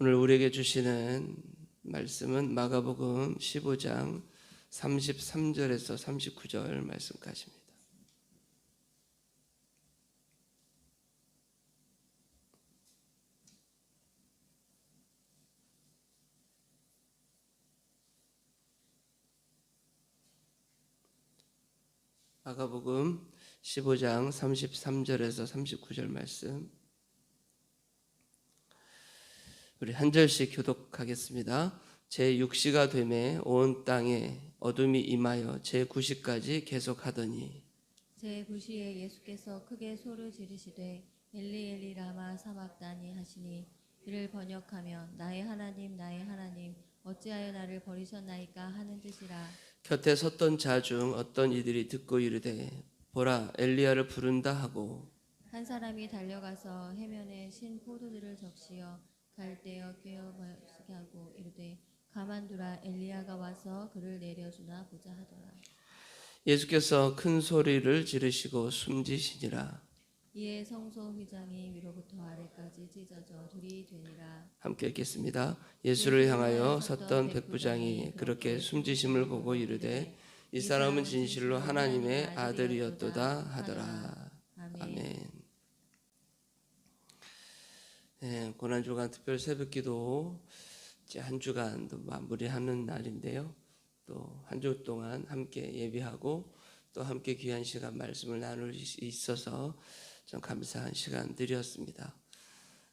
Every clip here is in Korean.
오늘 우리에게 주시는 말씀은 마가복음 15장 33절에서 39절 말씀까지입니다. 마가복음 15장 33절에서 39절 말씀 우리 한 절씩 교독하겠습니다. 제 6시가 되매 온 땅에 어둠이 임하여 제 9시까지 계속하더니. 제 9시에 예수께서 크게 소를 지르시되 엘리 엘리 라마 사막다니 하시니 이를 번역하면 나의 하나님 나의 하나님 어찌하여 나를 버리셨나이까 하는 뜻이라. 곁에 섰던 자 중 어떤 이들이 듣고 이르되 보라 엘리야를 부른다 하고. 한 사람이 달려가서 해면에 신 포도들을 적시어 갈대어 꿰어 마시게 하고 이르되 가만두라 엘리야가 와서 그를 내려주나 보자 하더라 예수께서 큰 소리를 지르시고 숨지시니라 이에 성소 휘장이 위로부터 아래까지 찢어져 둘이 되니라 함께 읽겠습니다. 예수를 향하여 섰던 백부장이 그렇게 숨지심을 보고 이르되 이 사람은 진실로 하나님의 아들이었도다 하더라. 아멘. 네, 고난 주간 특별 새벽기도 이제 한 주간도 마무리하는 날인데요. 또 한 주 동안 함께 예배하고 또 함께 귀한 시간 말씀을 나눌 수 있어서 좀 감사한 시간들이었습니다.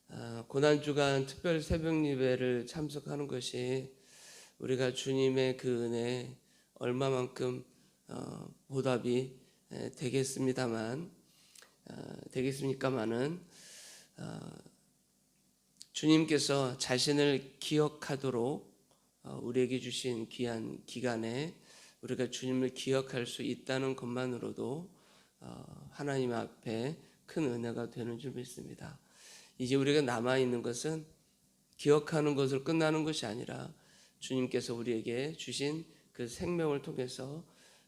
아, 고난 주간 특별 새벽 예배를 참석하는 것이 우리가 주님의 그 은혜 얼마만큼 어, 보답이 에, 되겠습니다만 어, 되겠습니까마는 어, 주님께서 자신을 기억하도록 어, 우리에게 주신 귀한 기간에 우리가 주님을 기억할 수 있다는 것만으로도 어, 하나님 앞에 큰 은혜가 되는 줄 믿습니다. 이제 우리가 남아 있는 것은 기억하는 것을 끝나는 것이 아니라 주님께서 우리에게 주신 그 생명을 통해서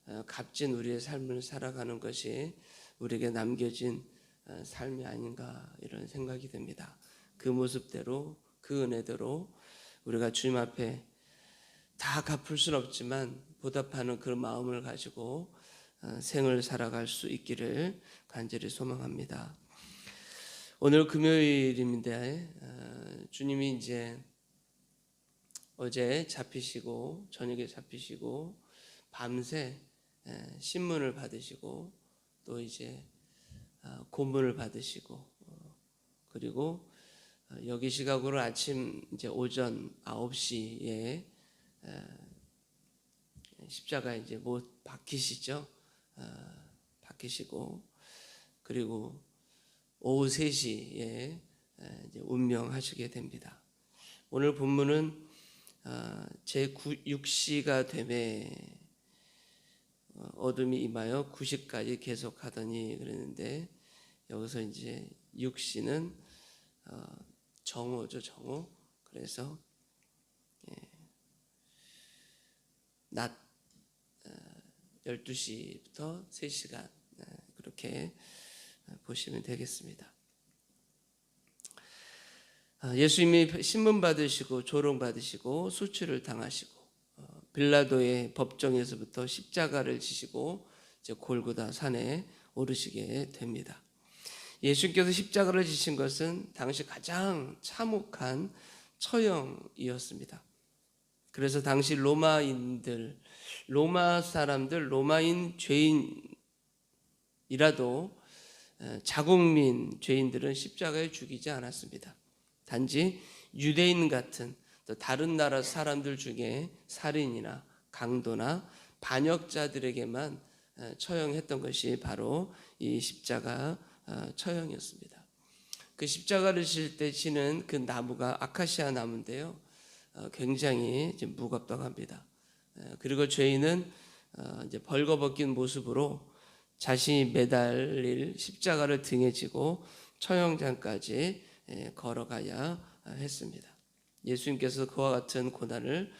어, 값진 우리의 삶을 살아가는 것이 우리에게 남겨진 어, 삶이 아닌가 이런 생각이 듭니다. 그 모습대로 그 은혜대로 우리가 주님 앞에 다 갚을 수는 없지만 보답하는 그런 마음을 가지고 어, 생을 살아갈 수 있기를 간절히 소망합니다. 오늘 금요일인데 어, 주님이 이제 어제 잡히시고 저녁에 잡히시고 밤새 에, 신문을 받으시고 또 이제 어, 고문을 받으시고 어, 그리고 어, 여기 시각으로 아침 이제 오전 9시에 십자가에 이제 못 박히시죠. 어, 박히시고 그리고 오후 3시에 이제 운명하시게 됩니다. 오늘 본문은 어, 제 6시가 되매 어, 어둠이 임하여 9시까지 계속하더니 그랬는데 여기서 이제 6시는 정오죠 정오 그래서 예, 낮 12시부터 3시간 그렇게 보시면 되겠습니다. 아, 예수님이 신문 받으시고 조롱 받으시고 수치를 당하시고 어, 빌라도의 법정에서부터 십자가를 지시고 이제 골고다 산에 오르시게 됩니다. 예수님께서 십자가를 지신 것은 당시 가장 참혹한 처형이었습니다. 그래서 당시 로마인들, 로마 사람들, 로마인 죄인이라도 자국민 죄인들은 십자가에 죽이지 않았습니다. 단지 유대인 같은 또 다른 나라 사람들 중에 살인이나 강도나 반역자들에게만 처형했던 것이 바로 이 십자가 어, 처형이었습니다. 그 십자가를 칠때 치는 그 나무가 아카시아 나무인데요. 어, 굉장히 무겁다고 합니다. 그리고 죄인은 어, 이제 벌거벗긴 모습으로 자신이 매달릴 십자가를 등에 지고 처형장까지 걸어가야 했습니다. 예수님께서 그와 같은 고난을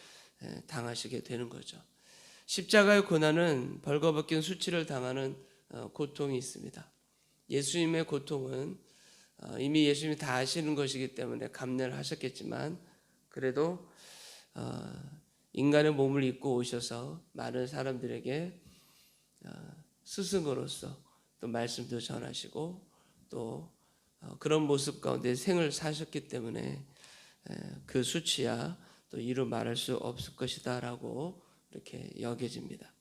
당하시게 되는 거죠. 십자가의 고난은 벌거벗긴 수치를 당하는 고통이 있습니다. 예수님의 고통은 어, 이미 예수님이 다 아시는 것이기 때문에 감내를 하셨겠지만 그래도 어, 인간의 몸을 입고 오셔서 많은 사람들에게 어, 스승으로서 또 말씀도 전하시고 또 어, 그런 모습 가운데 생을 사셨기 때문에 에, 그 수치야 또 이루 말할 수 없을 것이다라고 이렇게 여겨집니다.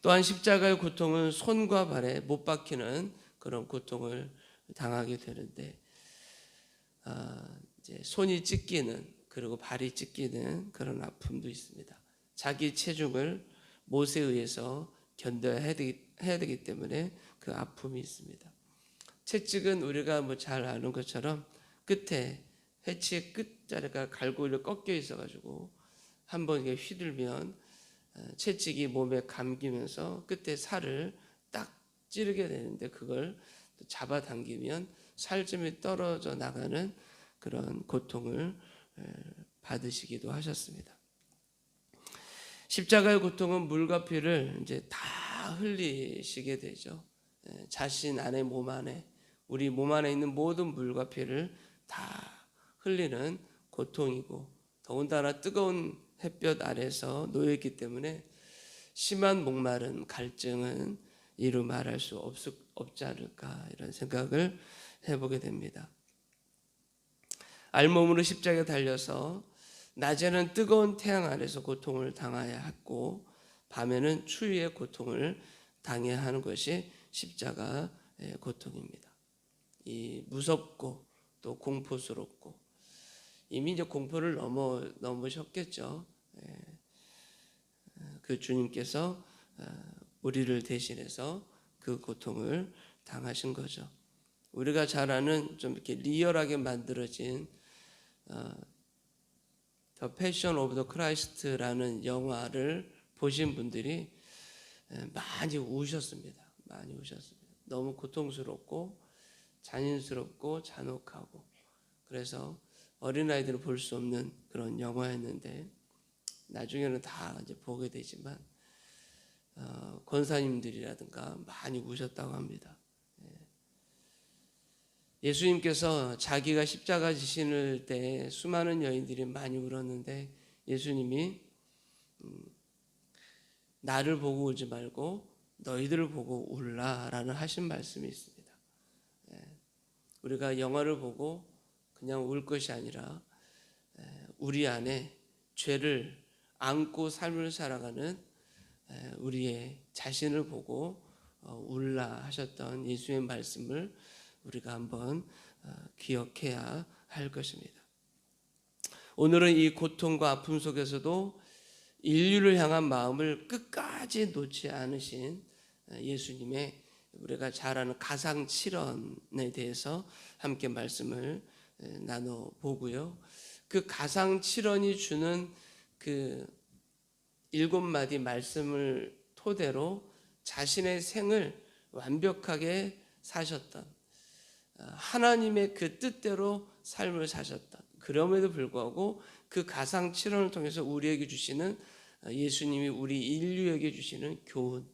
또한 십자가의 고통은 손과 발에 못 박히는 그런 고통을 당하게 되는데 아, 이제 손이 찢기는 그리고 발이 찢기는 그런 아픔도 있습니다. 자기 체중을 못에 의해서 견뎌야 되기, 해야 되기 때문에 그 아픔이 있습니다. 채찍은 우리가 뭐 잘 아는 것처럼 끝에 해치의 끝자리가 갈고리로 꺾여 있어가지고 한번 휘둘면 어, 채찍이 몸에 감기면서 끝에 살을 딱 찌르게 되는데 그걸 또 잡아당기면 살점이 떨어져 나가는 그런 고통을 에, 받으시기도 하셨습니다. 십자가의 고통은 물과 피를 이제 다 흘리시게 되죠. 에, 자신 안에 몸 안에 우리 몸 안에 있는 모든 물과 피를 다 흘리는 고통이고 더군다나 뜨거운 햇볕 아래서 놓여있기 때문에 심한 목마른 갈증은 이루 말할 수 없, 없지 않을까 이런 생각을 해보게 됩니다. 알몸으로 십자가에 달려서 낮에는 뜨거운 태양 아래서 고통을 당해야 했고 밤에는 추위의 고통을 당해야 하는 것이 십자가의 고통입니다. 이 무섭고 또 공포스럽고 이미 이제 공포를 넘어 넘으셨겠죠. 예. 그 주님께서 어, 우리를 대신해서 그 고통을 당하신 거죠. 우리가 잘 아는 좀 이렇게 리얼하게 만들어진 더 패션 오브 더 크라이스트라는 영화를 보신 분들이 에, 많이 우셨습니다. 많이 우셨습니다. 너무 고통스럽고 잔인스럽고 잔혹하고 그래서 어린아이들은 볼 수 없는 그런 영화였는데 나중에는 다 이제 보게 되지만 어, 권사님들이라든가 많이 우셨다고 합니다. 예. 예수님께서 자기가 십자가 지신을 때 수많은 여인들이 많이 울었는데 예수님이 음, 나를 보고 울지 말고 너희들을 보고 울라라는 하신 말씀이 있습니다. 예. 우리가 영화를 보고 그냥 울 것이 아니라 에, 우리 안에 죄를 안고 삶을 살아가는 에, 우리의 자신을 보고 어, 울라 하셨던 예수의 말씀을 우리가 한번 어, 기억해야 할 것입니다. 오늘은 이 고통과 아픔 속에서도 인류를 향한 마음을 끝까지 놓지 않으신 어, 예수님의 우리가 잘 아는 가상 칠언에 대해서 함께 말씀을 에, 나눠 보고요. 그 가상 칠언이 주는 그 일곱 마디 말씀을 토대로 자신의 생을 완벽하게 사셨던 어, 하나님의 그 뜻대로 삶을 사셨던 그럼에도 불구하고 그 가상 칠언을 통해서 우리에게 주시는 어, 예수님이 우리 인류에게 주시는 교훈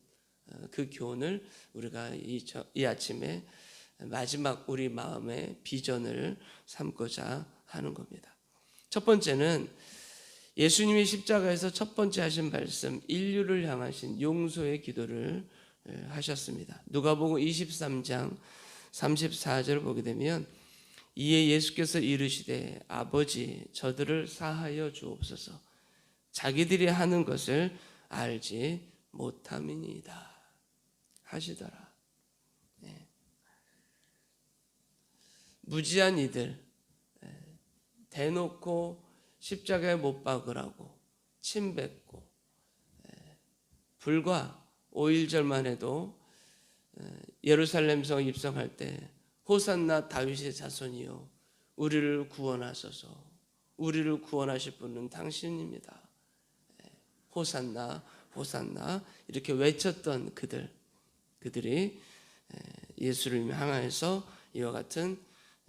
어, 그 교훈을 우리가 이, 저- 이 아침에 마지막 우리 마음의 비전을 삼고자 하는 겁니다. 첫 번째는 예수님이 십자가에서 첫 번째 하신 말씀 인류를 향하신 용서의 기도를 에, 하셨습니다. 누가복음 23장 34절 보게 되면 이에 예수께서 이르시되 아버지 저들을 사하여 주옵소서 자기들이 하는 것을 알지 못함이니이다 하시더라. 네. 무지한 이들 에, 대놓고 십자가에 못 박으라고 침뱉고 에, 불과 5일 전만 해도 에, 예루살렘 성 입성할 때 호산나 다윗의 자손이요 우리를 구원하소서 우리를 구원하실 분은 당신입니다. 에, 호산나 호산나 이렇게 외쳤던 그들 그들이 에, 예수를 향하여서 이와 같은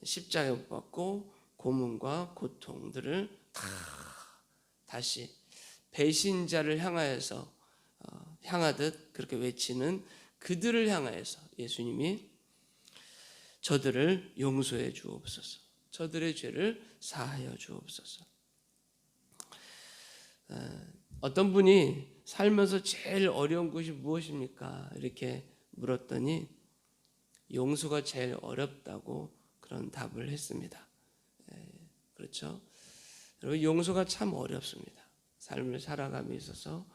십자가에 못 박고 고문과 고통들을 다 다시 배신자를 향하여서 어, 향하듯 그렇게 외치는 그들을 향하여서 예수님이 저들을 용서해 주옵소서. 저들의 죄를 사하여 주옵소서. 어, 어떤 분이 살면서 제일 어려운 것이 무엇입니까? 이렇게 물었더니 용서가 제일 어렵다고 그런 답을 했습니다. 예, 그렇죠? 여러분 용서가 참 어렵습니다. 삶을 살아감에 있어서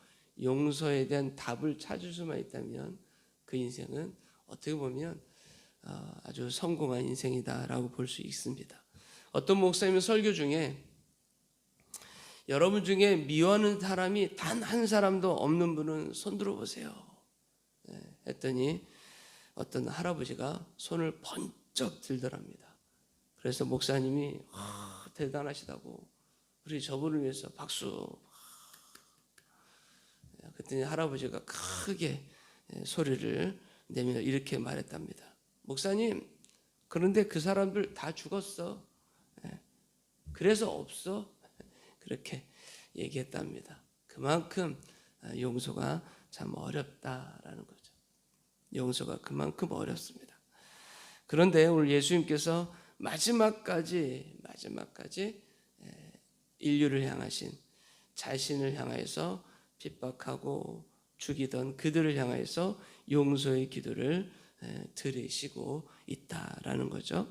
용서에 대한 답을 찾을 수만 있다면 그 인생은 어떻게 보면 어, 아주 성공한 인생이다라고 볼 수 있습니다. 어떤 목사님 설교 중에 여러분 중에 미워하는 사람이 단 한 사람도 없는 분은 손 들어보세요. 네, 했더니 어떤 할아버지가 손을 번쩍 들더랍니다. 그래서 목사님이 아, 대단하시다고 우리 저분을 위해서 박수. 그랬더니 할아버지가 크게 소리를 내며 이렇게 말했답니다. 목사님, 그런데 그 사람들 다 죽었어. 예, 그래서 없어. 그렇게 얘기했답니다. 그만큼 아, 용서가 참 어렵다라는 거죠. 용서가 그만큼 어렵습니다. 그런데 오늘 예수님께서 마지막까지 마지막까지 예, 인류를 향하신 자신을 향하여서 핍박하고 죽이던 그들을 향하여서 용서의 기도를 예, 들으시고 있다라는 거죠.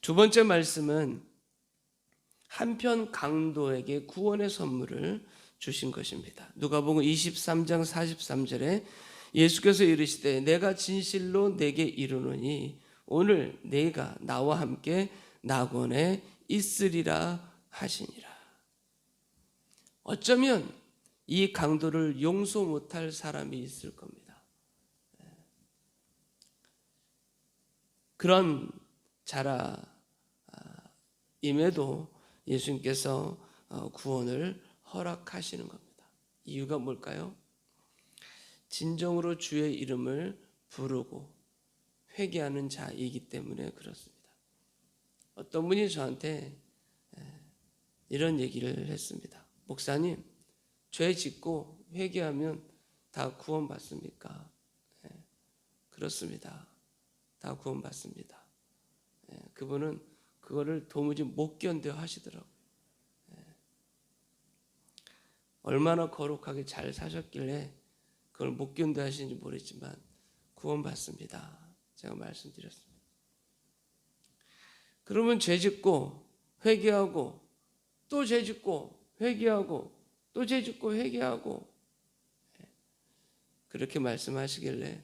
두 번째 말씀은 한편 강도에게 구원의 선물을 주신 것입니다. 누가복음 23장 43절에 예수께서 이르시되 내가 진실로 내게 이르노니 오늘 내가 나와 함께 낙원에 있으리라 하시니라. 어쩌면 이 강도를 용서 못할 사람이 있을 겁니다. 그런 자라임에도 예수님께서 어, 구원을 허락하시는 겁니다. 이유가 뭘까요? 진정으로 주의 이름을 부르고 회개하는 자이기 때문에 그렇습니다. 어떤 분이 저한테 이런 얘기를 했습니다. 목사님, 죄 짓고 회개하면 다 구원받습니까? 그렇습니다. 다 구원받습니다. 그분은 그거를 도무지 못 견뎌 하시더라고요. 얼마나 거룩하게 잘 사셨길래 그걸 못 견뎌 하시는지 모르지만 구원받습니다. 제가 말씀드렸습니다. 그러면 죄 짓고 회개하고 또 죄 짓고 회개하고 또 죄 짓고 회개하고 그렇게 말씀하시길래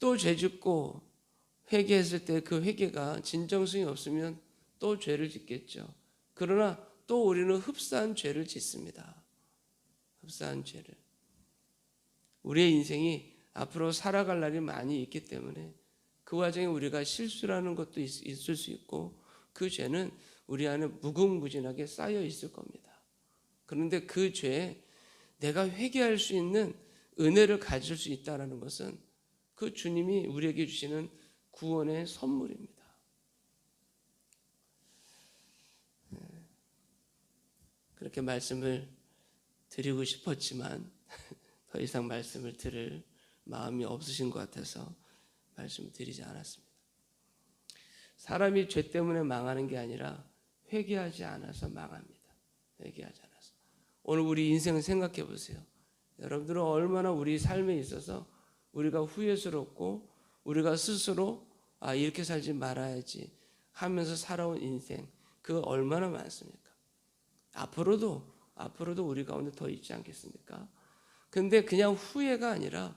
또 죄 짓고 회개했을 때 그 회개가 진정성이 없으면 또 죄를 짓겠죠. 그러나 또 우리는 흡사한 죄를 짓습니다. 흡사한 죄를. 우리의 인생이 앞으로 살아갈 날이 많이 있기 때문에 그 과정에 우리가 실수라는 것도 있, 있을 수 있고 그 죄는 우리 안에 무궁무진하게 쌓여 있을 겁니다. 그런데 그 죄에 내가 회개할 수 있는 은혜를 가질 수 있다는 것은 그 주님이 우리에게 주시는 구원의 선물입니다. 네. 그렇게 말씀을 드리고 싶었지만 더 이상 말씀을 들을 마음이 없으신 것 같아서 말씀을 드리지 않았습니다. 사람이 죄 때문에 망하는 게 아니라 회개하지 않아서 망합니다. 회개하지. 오늘 우리 인생을 생각해 보세요. 여러분들은 얼마나 우리 삶에 있어서 우리가 후회스럽고 우리가 스스로 아 이렇게 살지 말아야지 하면서 살아온 인생 그 얼마나 많습니까? 앞으로도 앞으로도 우리 가운데 더 있지 않겠습니까? 근데 그냥 후회가 아니라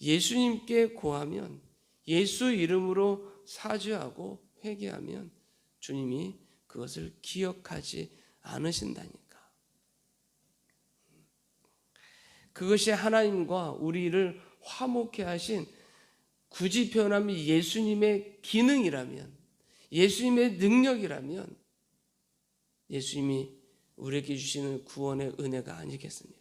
예수님께 고하면 예수 이름으로 사죄하고 회개하면 주님이 그것을 기억하지 않으신다니까. 그것이 하나님과 우리를 화목해 하신 굳이 표현하면 예수님의 기능이라면, 예수님의 능력이라면, 예수님이 우리에게 주시는 구원의 은혜가 아니겠습니까?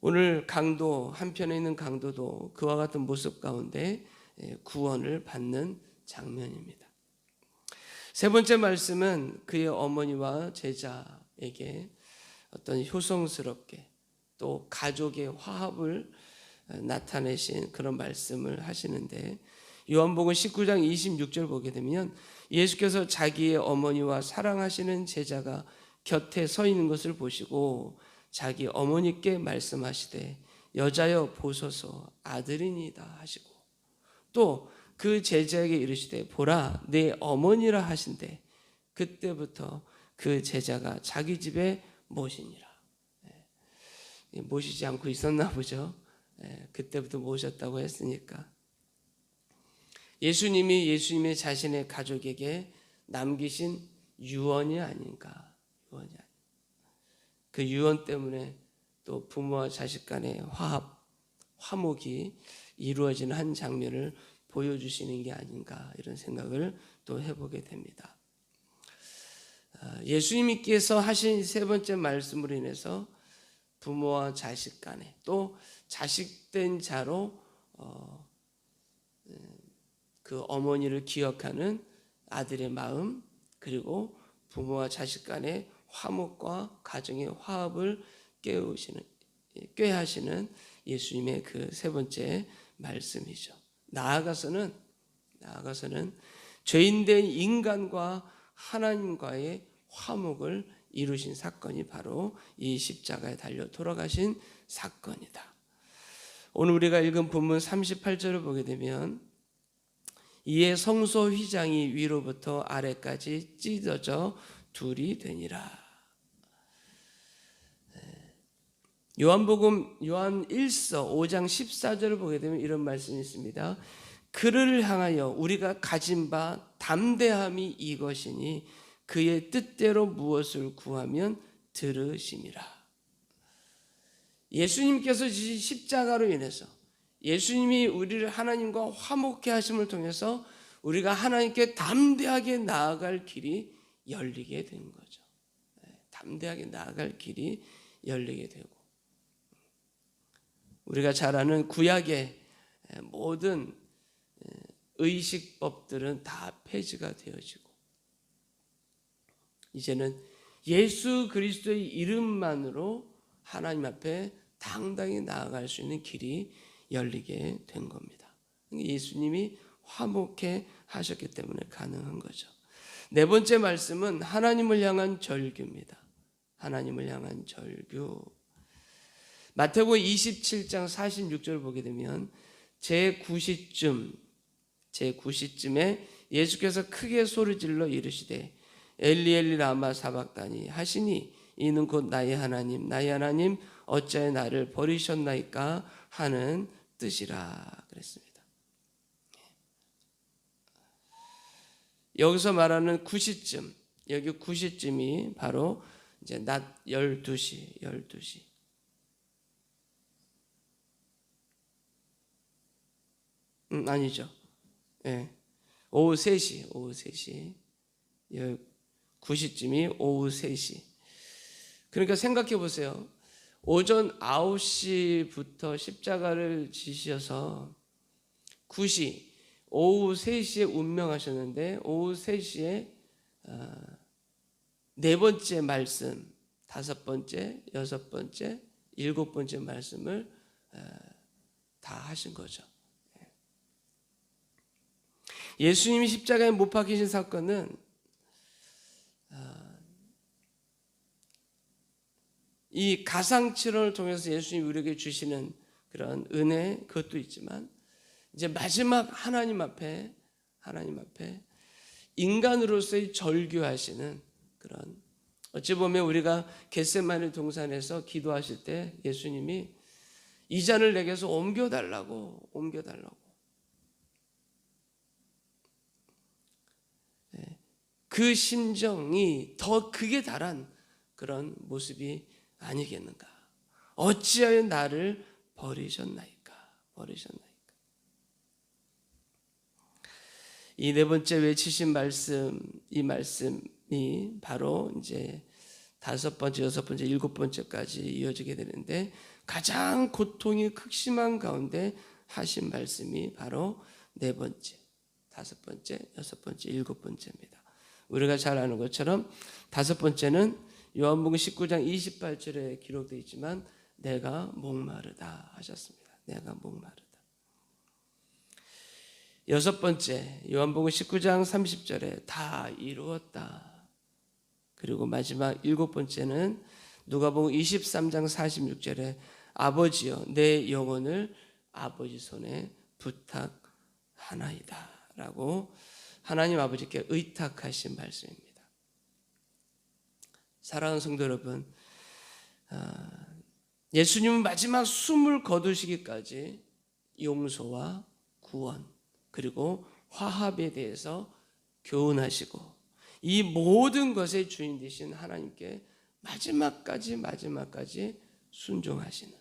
오늘 강도 한편에 있는 강도도 그와 같은 모습 가운데 예, 구원을 받는 장면입니다. 세 번째 말씀은 그의 어머니와 제자에게 어떤 효성스럽게 또 가족의 화합을 나타내신 그런 말씀을 하시는데 요한복음 19장 26절 보게 되면 예수께서 자기의 어머니와 사랑하시는 제자가 곁에 서 있는 것을 보시고 자기 어머니께 말씀하시되 여자여 보소서. 아들이니다. 하시고 또 그 제자에게 이르시되 보라 내 어머니라 하신대. 그때부터 그 제자가 자기 집에 모시니라. 예, 모시지 않고 있었나 보죠. 예, 그때부터 모셨다고 했으니까. 예수님이 예수님의 자신의 가족에게 남기신 유언이 아닌가. 유언이 아닌가. 그 유언 때문에 또 부모와 자식 간의 화합 화목이 이루어지는 한 장면을 보여주시는 게 아닌가 이런 생각을 또 해보게 됩니다. 아, 예수님께서 하신 세 번째 말씀으로 인해서 부모와 자식 간에 또 자식된 자로 어, 그 어머니를 기억하는 아들의 마음 그리고 부모와 자식 간의 화목과 가정의 화합을 깨우시는 꾀하시는 예수님의 그 세 번째 말씀이죠. 나아가서는 나아가서는 죄인된 인간과 하나님과의 화목을 이루신 사건이 바로 이 십자가에 달려 돌아가신 사건이다. 오늘 우리가 읽은 본문 38절을 보게 되면 이에 성소 휘장이 위로부터 아래까지 찢어져 둘이 되니라. 요한복음 요한 1서 5장 14절을 보게 되면 이런 말씀이 있습니다. 그를 향하여 우리가 가진 바 담대함이 이것이니 그의 뜻대로 무엇을 구하면 들으심이라. 예수님께서 십자가로 인해서 예수님이 우리를 하나님과 화목케 하심을 통해서 우리가 하나님께 담대하게 나아갈 길이 열리게 된 거죠. 네, 담대하게 나아갈 길이 열리게 되고 우리가 잘 아는 구약의 모든 의식법들은 다 폐지가 되어지고 이제는 예수 그리스도의 이름만으로 하나님 앞에 당당히 나아갈 수 있는 길이 열리게 된 겁니다. 예수님이 화목해 하셨기 때문에 가능한 거죠. 네 번째 말씀은 하나님을 향한 절규입니다. 하나님을 향한 절규. 마태복음 27장 46절 보게 되면 제 9시쯤 제 9시쯤에 예수께서 크게 소리질러 이르시되 엘리 엘리 라마 사박다니 하시니 이는 곧 나의 하나님 나의 하나님 어찌하여 나를 버리셨나이까 하는 뜻이라 그랬습니다. 여기서 말하는 9시쯤 여기 9시쯤이 바로 이제 낮 12시 12시 음, 아니죠. 예. 오후 3시, 오후 3시. 9시쯤이 오후 3시. 그러니까 생각해 보세요. 오전 9시부터 십자가를 지셔서 9시, 오후 3시에 운명하셨는데 오후 3시에 어, 네 번째 말씀, 다섯 번째, 여섯 번째, 일곱 번째 말씀을 어, 다 하신 거죠. 예수님이 십자가에 못 박히신 사건은 아, 이 가상치료를 통해서 예수님이 우리에게 주시는 그런 은혜 그것도 있지만 이제 마지막 하나님 앞에 하나님 앞에 인간으로서의 절규하시는 그런 어찌 보면 우리가 겟세마네 동산에서 기도하실 때 예수님이 이 잔을 내게서 옮겨 달라고 옮겨 달라고 그 심정이 더 극에 달한 그런 모습이 아니겠는가? 어찌하여 나를 버리셨나이까? 버리셨나이까? 이 네 번째 외치신 말씀, 이 말씀이 바로 이제 다섯 번째, 여섯 번째, 일곱 번째까지 이어지게 되는데 가장 고통이 극심한 가운데 하신 말씀이 바로 네 번째, 다섯 번째, 여섯 번째, 일곱 번째입니다. 우리가 잘 아는 것처럼 다섯 번째는 요한복음 19장 28절에 기록되어 있지만 내가 목마르다 하셨습니다. 내가 목마르다. 여섯 번째 요한복음 19장 30절에 다 이루었다. 그리고 마지막 일곱 번째는 누가복음 23장 46절에 아버지여 내 영혼을 아버지 손에 부탁하나이다라고 하나님 아버지께 의탁하신 말씀입니다. 사랑하는 성도 여러분, 아, 예수님은 마지막 숨을 거두시기까지 용서와 구원 그리고 화합에 대해서 교훈하시고 이 모든 것의 주인 되신 하나님께 마지막까지 마지막까지 순종하시는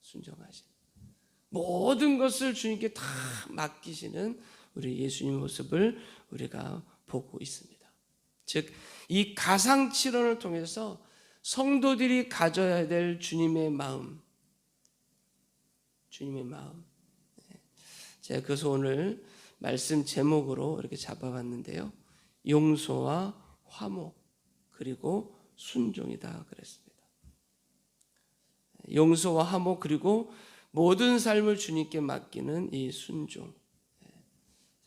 순종하시는 모든 것을 주님께 다 맡기시는 우리 예수님 모습을 우리가 보고 있습니다. 즉 이 가상 칠언을 통해서 성도들이 가져야 될 주님의 마음, 주님의 마음. 네. 제가 그래서 오늘 말씀 제목으로 이렇게 잡아봤는데요. 용서와 화목 그리고 순종이다 그랬습니다. 용서와 화목 그리고 모든 삶을 주님께 맡기는 이 순종 네.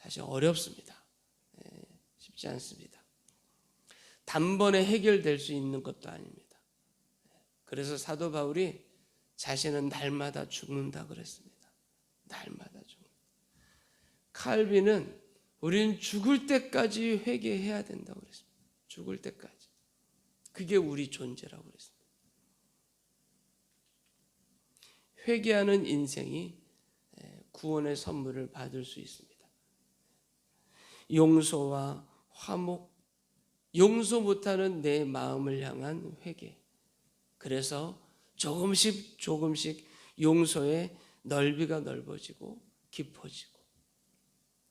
사실 어렵습니다. 네. 쉽지 않습니다. 단번에 해결될 수 있는 것도 아닙니다. 그래서 사도 바울이 자신은 날마다 죽는다 그랬습니다. 날마다 죽는다. 칼빈은 우리는 죽을 때까지 회개해야 된다고 그랬습니다. 죽을 때까지. 그게 우리 존재라고 그랬습니다. 회개하는 인생이 구원의 선물을 받을 수 있습니다. 용서와 화목, 용서 못하는 내 마음을 향한 회개. 그래서 조금씩 조금씩 용서의 넓이가 넓어지고 깊어지고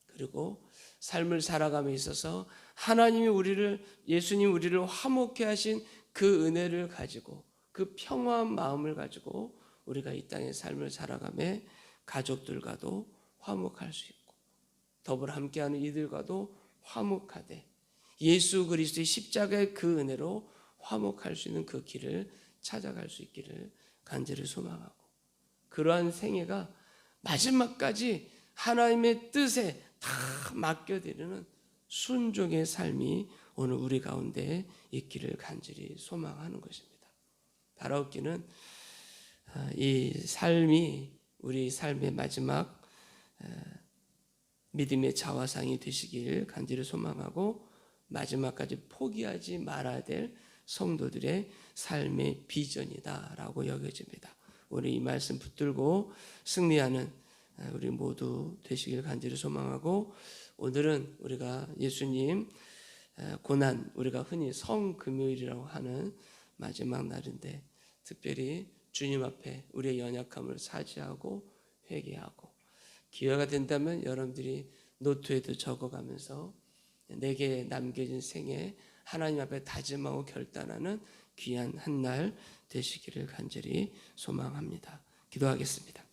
그리고 삶을 살아감에 있어서 하나님이 우리를 예수님 우리를 화목케 하신 그 은혜를 가지고 그 평화한 마음을 가지고 우리가 이 땅의 삶을 살아감에 가족들과도 화목할 수 있고 더불어 함께하는 이들과도 화목하되 예수 그리스도의 십자가의 그 은혜로 화목할 수 있는 그 길을 찾아갈 수 있기를 간절히 소망하고 그러한 생애가 마지막까지 하나님의 뜻에 다 맡겨드리는 순종의 삶이 오늘 우리 가운데 있기를 간절히 소망하는 것입니다. 바라옵기는 아, 이 삶이 우리 삶의 마지막 믿음의 자화상이 되시길 간절히 소망하고 마지막까지 포기하지 말아야 될 성도들의 삶의 비전이다라고 여겨집니다. 우리 이 말씀 붙들고 승리하는 우리 모두 되시길 간절히 소망하고 오늘은 우리가 예수님 고난 우리가 흔히 성금요일이라고 하는 마지막 날인데 특별히 주님 앞에 우리의 연약함을 사지하고 회개하고 기회가 된다면 여러분들이 노트에도 적어가면서 내게 남겨진 생에 하나님 앞에 다짐하고 결단하는 귀한 한 날 되시기를 간절히 소망합니다. 기도하겠습니다.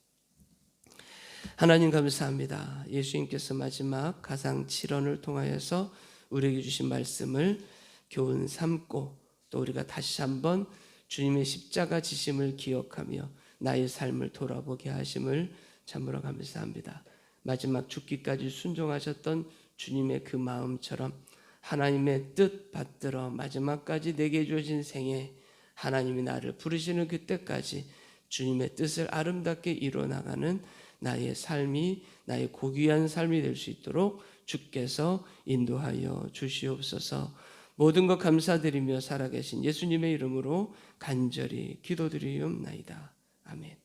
하나님 감사합니다. 예수님께서 마지막 가상 7원을 통하여서 우리에게 주신 말씀을 교훈 삼고 또 우리가 다시 한번 주님의 십자가 지심을 기억하며 나의 삶을 돌아보게 하심을 참으로 감사합니다. 마지막 죽기까지 순종하셨던 주님의 그 마음처럼 하나님의 뜻 받들어 마지막까지 내게 주어진 생에 하나님이 나를 부르시는 그때까지 주님의 뜻을 아름답게 이루어 나가는 나의 삶이 나의 고귀한 삶이 될 수 있도록 주께서 인도하여 주시옵소서. 모든 것 감사드리며 살아계신 예수님의 이름으로 간절히 기도드리옵나이다. 아멘.